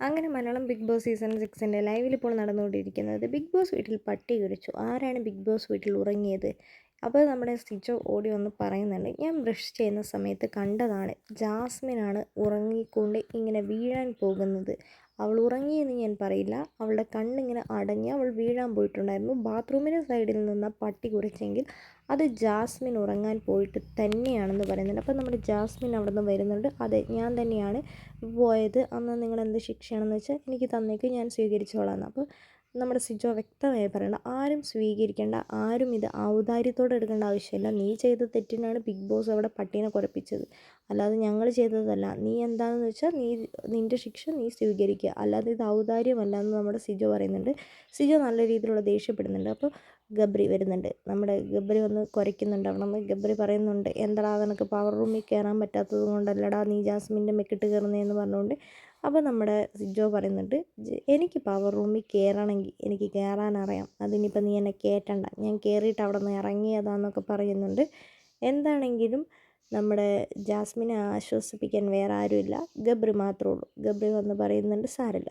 അങ്ങനെ Malayalam Big Boss season സിക്സിന്റെ ലൈവിൽ ഇപ്പോൾ നടന്നുകൊണ്ടിരിക്കുന്നത് ബിഗ് ബോസ് വീട്ടിൽ പട്ടി കടിച്ചു. ആരാണ് ബിഗ് ബോസ് വീട്ടിൽ ഉറങ്ങിയത്? അപ്പോൾ നമ്മുടെ സ്റ്റിച്ചോ ഓടി വന്ന് പറയുന്നുണ്ട് ഞാൻ ബ്രഷ് ചെയ്യുന്ന സമയത്ത് കണ്ടതാണ് ജാസ്മിനാണ് ഉറങ്ങിക്കൊണ്ട് ഇങ്ങനെ വീഴാൻ പോകുന്നത്. അവൾ ഉറങ്ങിയെന്ന് ഞാൻ പറയില്ല. അവളുടെ കണ്ണിങ്ങനെ അടഞ്ഞ് അവൾ വീഴാൻ പോയിട്ടുണ്ടായിരുന്നു. ബാത്റൂമിന്റെ സൈഡിൽ നിന്ന് പട്ടി കുരച്ചെങ്കിൽ അത് ജാസ്മിൻ ഉറങ്ങാൻ പോയിട്ട് തന്നെയാണെന്ന് പറയുന്നുണ്ട്. അപ്പോൾ നമ്മുടെ ജാസ്മിൻ അവിടെ നിന്ന് വരുന്നുണ്ട്. അതെ ഞാൻ തന്നെയാണ് പോയത്. അന്ന് നിങ്ങൾ എന്ത് ശിക്ഷയാണെന്ന് വെച്ചാൽ എനിക്ക് തന്നേക്ക് ഞാൻ സ്വീകരിച്ചോളാം അപ്പോൾ നമ്മുടെ സിജോ വ്യക്തമായി പറയണം ആരും സ്വീകരിക്കേണ്ട ആരും ഇത് ഔദാര്യത്തോടെ എടുക്കേണ്ട ആവശ്യമില്ല. നീ ചെയ്ത തെറ്റിനാണ് ബിഗ് ബോസ് അവിടെ പട്ടീനെ കുഴപ്പിച്ചത് അല്ലാതെ ഞങ്ങൾ ചെയ്തതല്ല. നീ എന്താണെന്ന് വെച്ചാൽ നീ നിന്റെ ശിക്ഷ നീ സ്വീകരിക്കുക. അല്ലാതെ ഇത് ഔദാര്യമല്ല എന്ന് നമ്മുടെ സിജോ പറയുന്നുണ്ട്. സിജോ നല്ല രീതിയിലുള്ള ദേഷ്യപ്പെടുന്നുണ്ട്. അപ്പോൾ ഗബ്രി വരുന്നുണ്ട്. നമ്മുടെ ഗബ്രി വന്ന് കുരയ്ക്കുന്നുണ്ട് അവിടെ നിന്ന് ഗബ്രി പറയുന്നുണ്ട് എന്താടാ നിനക്ക് പവർ റൂമിൽ കയറാൻ പറ്റാത്തത് കൊണ്ടല്ലടാ നീ ജാസ്മിന്റെ മെക്കിട്ട് കയറുന്നതെന്ന് പറഞ്ഞുകൊണ്ട് അപ്പോൾ നമ്മുടെ സിജോ പറയുന്നുണ്ട് എനിക്ക് പവർ റൂമിൽ കയറണമെങ്കിൽ എനിക്ക് കയറാൻ അറിയാം അതിനിപ്പോൾ നീ എന്നെ കയറ്റണ്ട ഞാൻ കയറിയിട്ട് അവിടെ നിന്ന് ഇറങ്ങിയതാന്നൊക്കെ പറയുന്നുണ്ട്. എന്താണെങ്കിലും നമ്മുടെ ജാസ്മിനെ ആശ്വസിപ്പിക്കാൻ വേറെ ആരുമില്ല. ഗബ്രി മാത്രമേ ഉള്ളൂ. ഗബ്രി വന്ന് പറയുന്നുണ്ട് സാരില്ല.